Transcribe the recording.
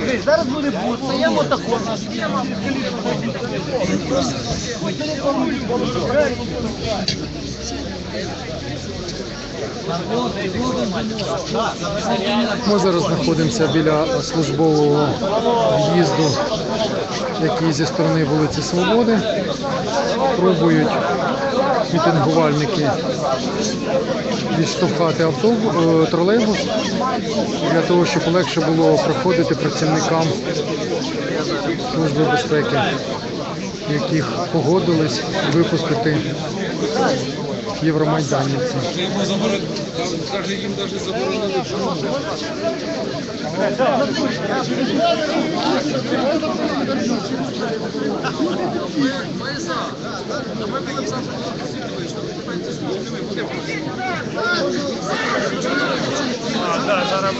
Дивись, Зараз буде бут, стаємо тако. Ми зараз знаходимося біля службового в'їзду, який зі сторони вулиці Свободи. Пробують мітингувальники відштовхати автобус, е, тролейбус для того, щоб легше було проходити працівникам Служби безпеки, яких погодились випустити євромайданівців. Каже, їм навіть заборонили. Так, зараз